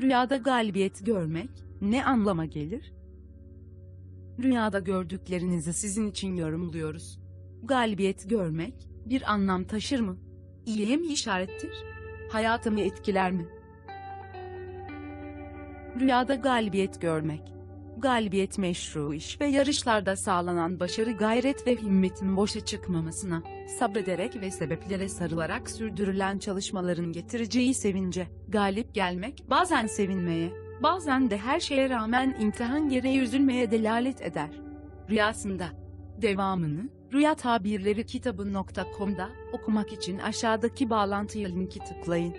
Rüyada galibiyet görmek ne anlama gelir? Rüyada gördüklerinizi sizin için yorumluyoruz. Galibiyet görmek bir anlam taşır mı? İyiye mi işarettir? Hayatımı etkiler mi? Rüyada galibiyet görmek. Galibiyet meşru iş ve yarışlarda sağlanan başarı gayret ve himmetin boşa çıkmamasına, sabrederek ve sebeplere sarılarak sürdürülen çalışmaların getireceği sevince, galip gelmek bazen sevinmeye, bazen de her şeye rağmen imtihan gereği üzülmeye delalet eder. Rüyasında. Devamını, Rüya Tabirleri kitabı.com'da okumak için aşağıdaki bağlantıya linki tıklayın.